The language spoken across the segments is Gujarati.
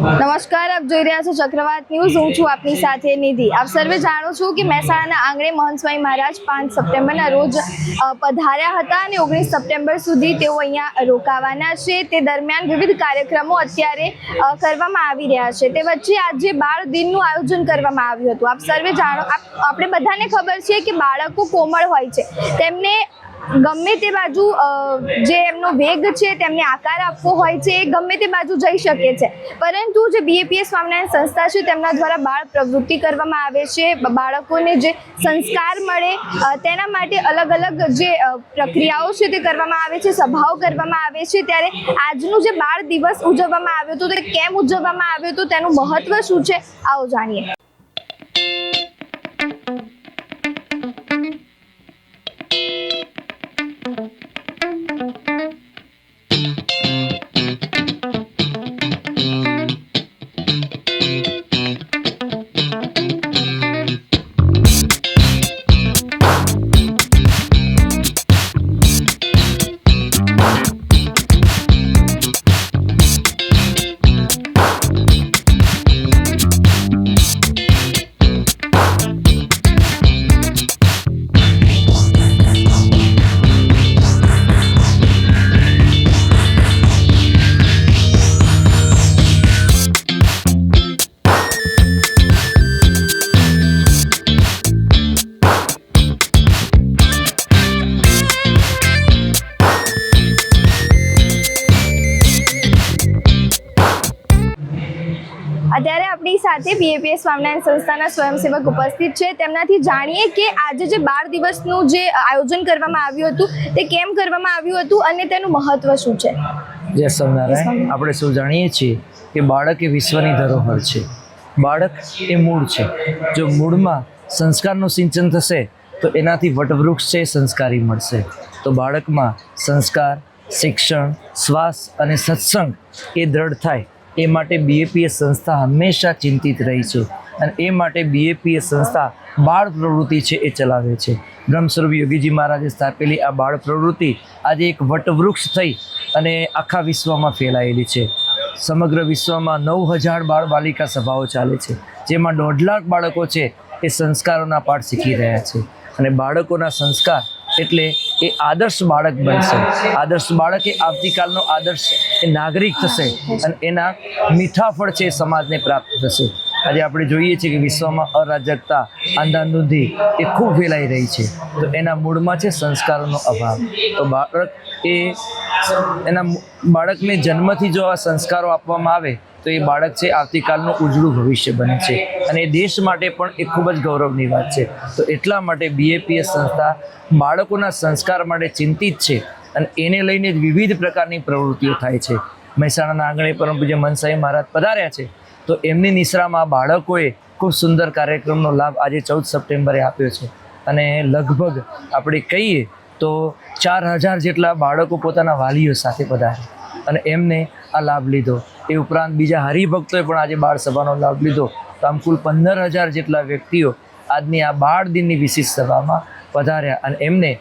નમસ્કાર, આપ જોઈ રહ્યા છો ચક્રવાત ન્યૂઝ. હું છું આપની સાથે નિધિ. આપ સર્વે જાણો છો કે મહેસાણાના આંગણે મહંતસ્વામી મહારાજ પાંચ સપ્ટેમ્બરના રોજ પધાર્યા હતા અને ઓગણીસ સપ્ટેમ્બર સુધી તેઓ અહીંયા રોકાવાના છે. તે દરમિયાન વિવિધ કાર્યક્રમો અત્યારે કરવામાં આવી રહ્યા છે. તે વચ્ચે આજે બાળ દિનનું આયોજન કરવામાં આવ્યું હતું. આપ સર્વે જાણો, આપ- આપણે બધાને ખબર છે કે બાળકો કોમળ હોય છે. તેમને ગમે તે બાજુ જે એમનો વેગ છે, તેમને આકાર આપવો હોય છે, એ ગમે તે બાજુ જઈ શકે છે. પરંતુ જે બીએપીએસ સ્વામિનારાયણ સંસ્થા છે, તેમના દ્વારા બાળ પ્રવૃત્તિ કરવામાં આવે છે બાળકોને જે સંસ્કાર મળે તેના માટે અલગ અલગ જે પ્રક્રિયાઓ છે તે કરવામાં આવે છે, સભાઓ કરવામાં આવે છે. ત્યારે આજનું જે બાળ દિવસ ઉજવવામાં આવ્યો હતો, તે કેમ ઉજવવામાં આવ્યો હતો, તેનું મહત્વ શું છે, આવો જાણીએ. અત્યારે આપણી સાથે બીએપીએસ સ્વામિનારાયણ સંસ્થાના સ્વયંસેવક ઉપસ્થિત છે. તેમનાથી જાણીએ કે આજે જે બાર દિવસનું જે આયોજન કરવામાં આવ્યું હતું તે કેમ કરવામાં આવ્યું હતું અને તેનું મહત્વ શું છે? જય સ્વામિનારાયણ. આપણે સૌ જાણીએ છીએ કે બાળક એ વિશ્વની ધરોહર છે. બાળક એ મૂળ છે. જો મૂળમાં સંસ્કારનું સિંચન થશે તો એનાથી વટવૃક્ષ છે સંસ્કારી મળશે. તો બાળકમાં સંસ્કાર શિક્ષણ શ્વાસ અને સત્સંગ એ દ્રઢ થાય. એ માટે બીએપીએસ સંસ્થા હંમેશા ચિંતિત રહી છે અને એ માટે બીએપીએસ સંસ્થા બાળ પ્રવૃત્તિ છે એ ચલાવે છે. બ્રહ્મસ્વરૂપ યોગીજી મહારાજે સ્થાપેલી આ બાળ પ્રવૃત્તિ આજે એક વટવૃક્ષ થઈ અને આખા વિશ્વમાં ફેલાયેલી છે. સમગ્ર વિશ્વમાં નવ હજાર બાળ બાલિકા સભાઓ ચાલે છે. જેમાં દોઢ લાખ બાળકો છે એ સંસ્કારોના પાઠ શીખી રહ્યા છે. અને બાળકોના સંસ્કાર એટલે એ આદર્શ બાળક બનશે. આદર્શ બાળક એ આવતીકાલનો આદર્શ એ નાગરિક થશે અને એના મીઠા ફળ છે એ સમાજને પ્રાપ્ત થશે. આજે આપણે જોઈએ છીએ કે વિશ્વમાં અરાજકતા, અંધાધૂંધી એ ખૂબ ફેલાઈ રહી છે. તો એના મૂળમાં છે સંસ્કારોનો અભાવ. તો બાળક એ એના બાળકને જન્મથી જો આ સંસ્કારો આપવામાં આવે તો એ બાળક છે, આવતીકાલનું ઉજળું ભવિષ્ય બને છે. અને દેશ માટે પણ એ ખૂબ જ ગૌરવની વાત છે. તો એટલા માટે બીએપીએસ સંસ્થા બાળકોના સંસ્કાર માટે ચિંતિત છે અને એને લઈને વિવિધ પ્રકારની પ્રવૃત્તિઓ થાય છે. મહેસાણાના આંગણે પરમ પૂજ્ય મનસાઈ મહારાજ પધાર્યા છે. તો એમની નિશ્રામાં બાળકોએ ખૂબ સુંદર કાર્યક્રમનો લાભ આજે ચૌદ સપ્ટેમ્બરે આપ્યો છે. અને લગભગ આપણે કહીએ તો ચાર હજાર જેટલા બાળકો પોતાના વાલીઓ સાથે પધાર્યા અને એમને આ લાભ લીધો. એ ઉપરાંત બીજા હરિભક્તોએ પણ આજે બાળ સભાનો લાભ લીધો. તો આમ કુલ પંદર હજાર જેટલા વ્યક્તિઓ આજની આ બાળ દિનની વિશેષ સભામાં પધાર્યા અને એમને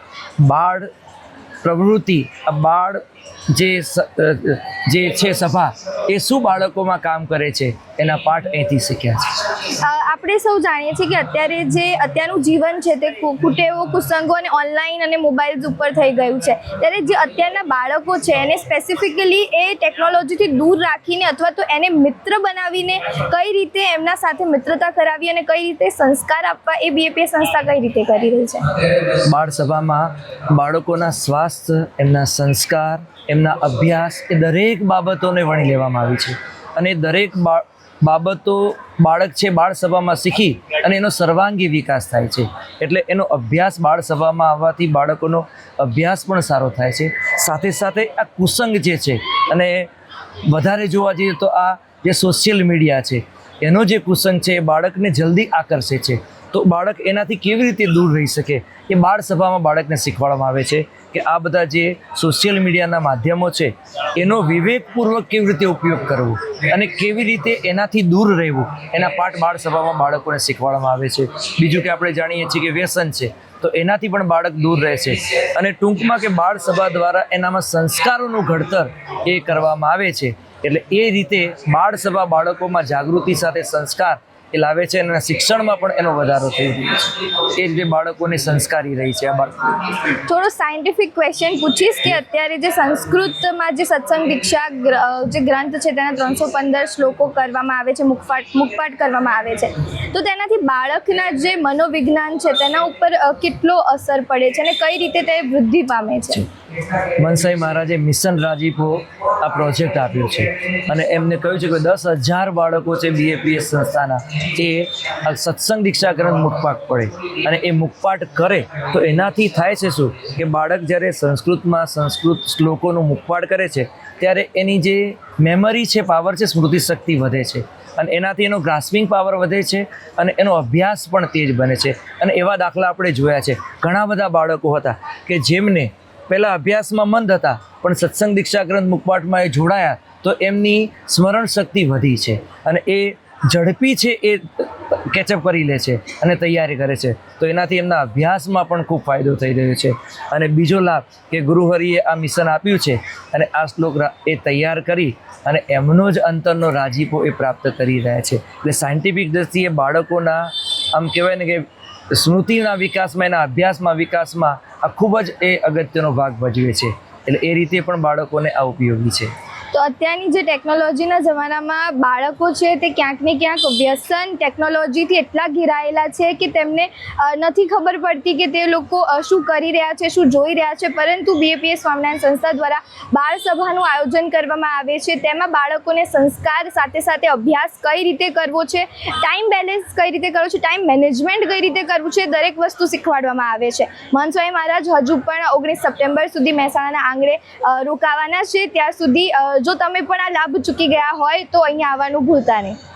બાળ પ્રવૃત્તિ, આ બાળ જે જે છે સભા એ શું બાળકોમાં કામ કરે છે? એના પાઠ અહીંથી શીખ્યા છે. આપણે સૌ જાણીએ છીએ કે અત્યારે જે અત્યારનું જીવન છે તે કુટેવો કુસંગો અને ઓનલાઈન અને મોબાઈલ્સ ઉપર થઈ ગયું છે. ત્યારે જે અત્યારના બાળકો છે એને સ્પેસિફિકલી એ ટેકનોલોજીથી દૂર રાખીને અથવા તો એને મિત્ર બનાવીને કઈ રીતે એમના સાથે મિત્રતા કરાવી અને કઈ રીતે સંસ્કાર આપવા એ બીએપીએ સંસ્થા કઈ રીતે કરી રહી છે? બાળ સભામાં બાળકોના સ્વાસ્થ્ય એમના સંસ્કાર એમના અભ્યાસ એ દરેક બાબતોને વણી લેવામાં આવી છે. અને દરેક બાબતો બાળક છે બાળ સભામાં શીખી અને એનો સર્વાંગી વિકાસ થાય છે. એટલે એનો અભ્યાસ બાળ સભામાં આવવાથી બાળકોનો અભ્યાસ પણ સારો થાય છે. સાથે સાથે આ કુસંગ જે છે અને વધારે જોવા જઈએ તો આ જે સોશિયલ મીડિયા છે, એનો જે કુસંગ છે એ બાળકને જલ્દી આકર્ષે છે. તો બાળક એનાથી કેવી રીતે દૂર રહી શકે? એ બાળ સભામાં બાળકને શીખવાડવામાં આવે છે કે આ બધા જે સોશિયલ મીડિયાના માધ્યમો છે, એનો વિવેકપૂર્વક કેવી રીતે ઉપયોગ કરવો અને કેવી રીતે એનાથી દૂર રહેવું? એના પાઠ બાળ સભામાં બાળકોને શીખવાડવામાં આવે છે. બીજું કે આપણે જાણીએ છીએ કે વ્યસન છે, તો એનાથી પણ બાળક દૂર રહે છે. અને ટૂંકમાં કે બાળ સભા દ્વારા એનામાં સંસ્કારોનું ઘડતર એ કરવામાં આવે છે. એટલે એ રીતે બાળ સભા બાળકોમાં જાગૃતિ સાથે સંસ્કાર એ લાવે છે અને શિક્ષણમાં પણ એનો વધારો થઈ રહ્યો છે. એ રીતે બાળકોને સંસ્કારી રહી છે આ બાળકો. થોડો સાયન્ટિફિક ક્વેશ્ચન પૂછીશ કે અત્યારે જે સંસ્કૃતમાં જે સત્સંગ દીક્ષા જે ગ્રંથ છે તેના ત્રણસો પંદર શ્લોકો કરવામાં આવે છે, મુખપાઠ મુખપાઠ કરવામાં આવે છે. તો તેનાથી બાળકના જે મનોવિજ્ઞાન છે, તેના ઉપર કેટલો અસર પડે છે અને કઈ રીતે તે વૃદ્ધિ પામે છે? મનસાઈ મહારાજે મિશન રાજીપો આ પ્રોજેક્ટ આપ્યો છે અને એમને કહ્યું છે કે દસ હજાર બાળકો છે બીએપીએસ સંસ્થાના, એ સત્સંગ દીક્ષા ગ્રંથ મુખપાઠ પડે અને એ મુખપાઠ કરે તો એનાથી થાય છે શું? કે બાળક જ્યારે સંસ્કૃતમાં સંસ્કૃત શ્લોકોનું મુખપાઠ કરે છે, ત્યારે એની જે મેમરી છે પાવર છે સ્મૃતિ શક્તિ વધે છે. અને એનાથી એનો ગ્રાસ્પિંગ પાવર વધે છે અને એનો અભ્યાસ પણ તેજ બને છે. અને એવા દાખલા આપણે જોયા છે. ઘણા બધા બાળકો હતા કે જેમને પહેલાં અભ્યાસમાં મંદ હતા, પણ સત્સંગ દીક્ષા ગ્રંથ મુખપાઠમાં એ જોડાયા, તો એમની સ્મરણ શક્તિ વધી છે. અને એ ઝડપી છે એ કેચઅપ કરી લે છે અને તૈયારી કરે છે. તો એનાથી એમના અભ્યાસમાં પણ ખૂબ ફાયદો થઈ રહ્યો છે. અને બીજો લાભ કે ગુરુહરિએ આ મિશન આપ્યું છે અને આ શ્લોક એ તૈયાર કરી અને એમનો જ અંતરનો રાજીપો એ પ્રાપ્ત કરી રહ્યા છે. એટલે સાયન્ટિફિક દ્રષ્ટિએ બાળકોના આમ કહેવાય ને કે સ્મૃતિના વિકાસમાં, એના અભ્યાસમાં, વિકાસમાં આ ખૂબ જ એ અગત્યનો ભાગ ભજવે છે. એટલે એ રીતે પણ બાળકોને આ ઉપયોગી છે. તો અત્યારની જે ટેકનોલોજીના જમાનામાં બાળકો છે તે ક્યાંક ને ક્યાંક વ્યસન ટેકનોલોજીથી એટલા ઘેરાયેલા છે કે તેમને નથી ખબર પડતી કે તે લોકો શું કરી રહ્યા છે, શું જોઈ રહ્યા છે. પરંતુ બીએપીએસ સ્વામિનારાયણ સંસ્થા દ્વારા બાળ સભાનું આયોજન કરવામાં આવે છે. તેમાં બાળકોને સંસ્કાર સાથે સાથે અભ્યાસ કઈ રીતે કરવો છે ટાઈમ બેલેન્સ કઈ રીતે કરવો છે ટાઈમ મેનેજમેન્ટ કઈ રીતે કરવું છે, દરેક વસ્તુ શીખવાડવામાં આવે છે. મનસ્વાઈ મહારાજ હજુ પણ ઓગણીસ સપ્ટેમ્બર સુધી મહેસાણાના આંગણે રોકાવાના છે. ત્યાં સુધી જો તમે પણ આ લાભ ચૂકી ગયા હોય તો અહીંયા આવવાનું ભૂલતા નહીં.